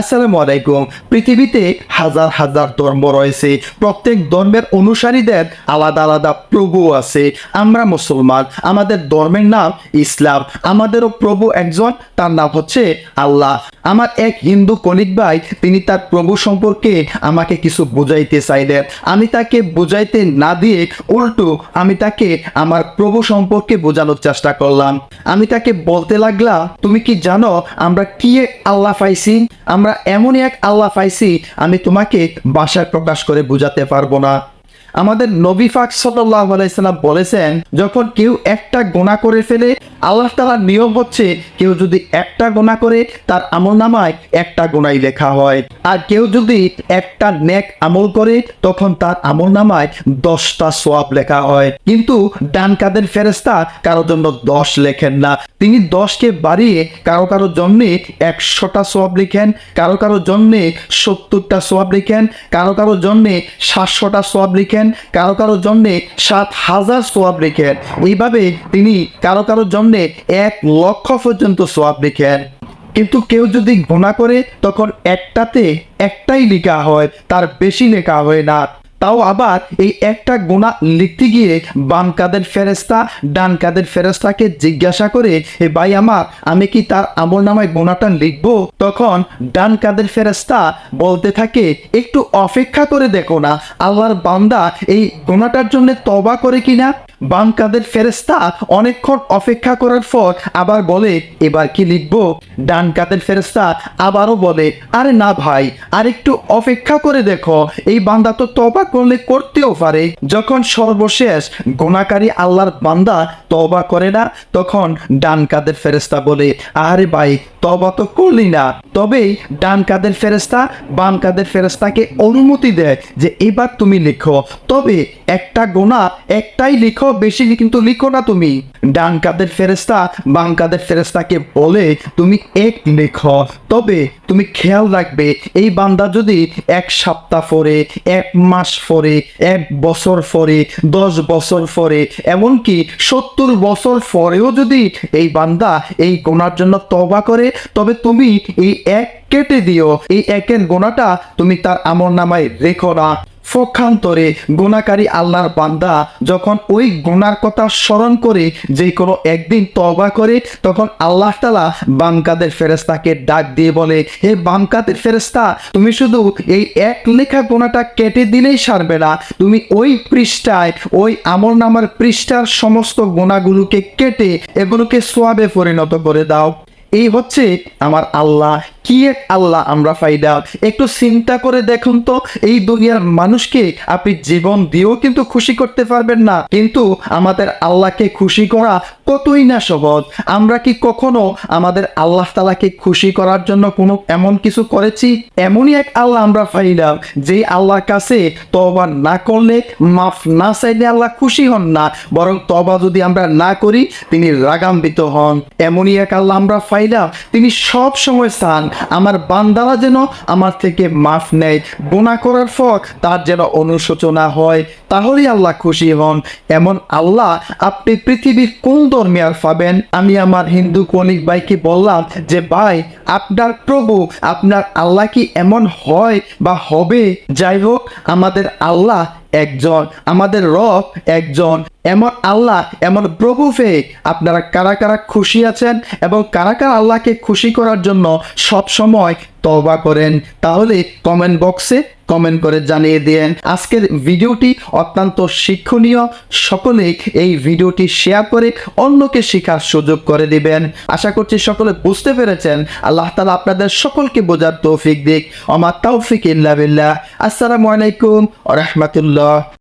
আসসালামু আলাইকুম। পৃথিবীতে হাজার হাজার ধর্ম রয়েছে। প্রত্যেক ধর্মের অনুসারীদের আলাদা আলাদা প্রভু আছে। আমরা মুসলমান, আমাদের ধর্মের নাম ইসলাম। আমাদেরও প্রভু একজন, তার নাম হচ্ছে আল্লাহ। আমার এক হিন্দু কলিক ভাই, তিনি তার প্রভু সম্পর্কে আমাকে কিছু বুঝাইতে চাইলেন। আমি তাকে বুঝাইতে না দিয়ে উল্টো আমি তাকে আমার প্রভু সম্পর্কে বোঝানোর চেষ্টা করলাম। আমি তাকে বলতে লাগলাম, তুমি কি জানো আমরা কি আল্লাহ পাইছি? আমরা এমনই এক আল্লাহ পাইছি আমি তোমাকে বাসায় প্রকাশ করে বুঝাতে পারব না। আমাদের নবী ফাক সাল্লাহ আলাইসাল্লাম বলেছেন, যখন কেউ একটা গোনা করে ফেলে, আল্লাহ তালার নিয়ম হচ্ছে কেউ যদি একটা গোনা করে, তার আমল নামায় একটা গোনাই লেখা হয়। আর কেউ যদি একটা নেক আমল করে, তখন তার আমল নামায় দশটা সোয়াব লেখা হয়। কিন্তু ডান কাদের ফেরেস্তা কারও জন্য দশ লেখেন না। তিনি দশকে বাড়িয়ে কারও কারও জন্যে একশোটা সোয়াব লিখেন, কারও কারও জন্যে সত্তরটা সোয়াব লিখেন, কারও কারও জন্যে সাতশোটা সোয়াব লিখেন কারও কারোর জন্যে সাত হাজার সোয়াব রেখেন এইভাবে তিনি কারও কারোর জন্যে এক লক্ষ পর্যন্ত সোয়াব রেখেন কিন্তু কেউ যদি ঘোনা করে, তখন একটাতে একটাই লেখা হয়, তার বেশি লেখা হয় না। তাও আবার এই একটা গোনা লিখতে গিয়ে বাম কাদের ফেরেস্তা ডান কাদের ফেরেস্তাকে জিজ্ঞাসা করে, হে ভাই আমার, আমি কি তার আমল নামায় গোনাটা লিখব? তখন ডান কাদের ফেরেস্তা বলতে থাকে, একটু অপেক্ষা করে দেখো না, আল্লাহর বান্দা এই গোনাটার জন্য তবা করে কিনা? বাম কাদের ফেরেস্তা অনেকক্ষণ অপেক্ষা করার পর আবার বলে, এবার কি লিখব? ডান কাদের ফেরেস্তা আবারও বলে, আরে না ভাই আর একটু অপেক্ষা করে দেখো, এই বান্দা তো তবা করলে করতেও পারে। যখন সর্বশেষ গোনাকারী আল্লাহর বান্দা তবা করে না, তখন ডান কাদের ফেরেস্তা বলে, আরে ভাই তবা তো করলি না। তবেই ডান কাদের ফেরেস্তা বাম কাদের ফেরেস্তাকে অনুমতি দেয় যে এবার তুমি লিখো। তবে একটা গোনা একটাই লিখো, বেশি কিন্তু লিখো না তুমি। ডান কাদের ফেরেস্তা বাম কাদের ফেরেস্তাকে বলে, তুমি এক লিখো। তবে তুমি খেয়াল রাখবে, এই বান্দা যদি এক সপ্তাহ পরে, এক মাস পরে, এক বছর পরে, দশ বছর পরে, এমনকি সত্তর বছর পরেও যদি এই বান্দা এই গোনার জন্য তবা করে তবে তুমি এই এক কেটে দিও। এই একের গোনাটা তুমি তার আমল নামায় রেখো না। পক্ষান্তরে গুণাকারী আল্লাহর বান্দা যখন ওই গুনার কথা স্মরণ করে, যে কোনো একদিন তবা করে, তখন আল্লাহ তালা বামকাদের ফেরেস্তাকে ডাক দিয়ে বলে, হে বামকাদের ফেরেস্তা তুমি শুধু এই এক লেখা গোনাটা কেটে দিলেই সারবে না। তুমি ওই পৃষ্ঠায়, ওই আমল নামার পৃষ্ঠার সমস্ত গোনাগুলোকে কেটে এগুলোকে সোয়াবে পরিণত করে দাও। এই হচ্ছে আমার আল্লাহ। কি এক আল্লাহ আমরা ফাইদা একটু চিন্তা করে দেখুন তো, এই দুনিয়ার মানুষকে আপনি জীবন দিয়েও কিন্তু খুশি করতে পারবেন না। কিন্তু আমাদের আল্লাহকে খুশি করা কতই না সহজ। আমরা কি কখনো আমাদের আল্লাহ তালাকে খুশি করার জন্য কোনো এমন কিছু করেছি? এমনই এক আল্লাহ আমরা পাইলাম যে আল্লাহর কাছে তবা না করলে, মাফ না চাইলে আল্লাহ খুশি হন না। বরং তবা যদি আমরা না করি, তিনি রাগান্বিত হন। এমনই এক আল্লাহ আমরা পাইলাম, তিনি সব সময় চান, আমার বান্দারা যেন আমার থেকে মাফ নেয়। গোনা করার পর তার যেন অনুশোচনা হয়। তাহলেই আল্লাহ খুশি হন। এমন আল্লাহ আপনি পৃথিবীর কোন ধর্মে আর পাবেন? আমি আমার হিন্দু কনিক ভাইকে বললাম যে, ভাই, আপনার প্রভু, আপনার আল্লাহ কি এমন হয় বা হবে? যাই হোক, আমাদের আল্লাহ একজন, আমাদের রব একজন। এমন আল্লাহ, এমন প্রভু আপনারা কারা কারা খুশি আছেন এবং কারা কারা আল্লাহকে খুশি করার জন্য সব সময় তবা করেন? তাহলে কমেন্ট বক্সে কমেন্ট করে জানিয়ে দেন আজকের ভিডিওটি অত্যন্ত শিক্ষণীয়। সকলে এই ভিডিওটি শেয়ার করে অন্যকে শেখার সুযোগ করে দিবেন। আশা করছি সকলে বুঝতে পেরেছেন। আল্লাহ তালা আপনাদের সকলকে বোঝার তৌফিক দিক। আমার তৌফিক ইল্লা বিল্লাহ। আসসালামু আলাইকুম রহমতুল্লাহ। melhor.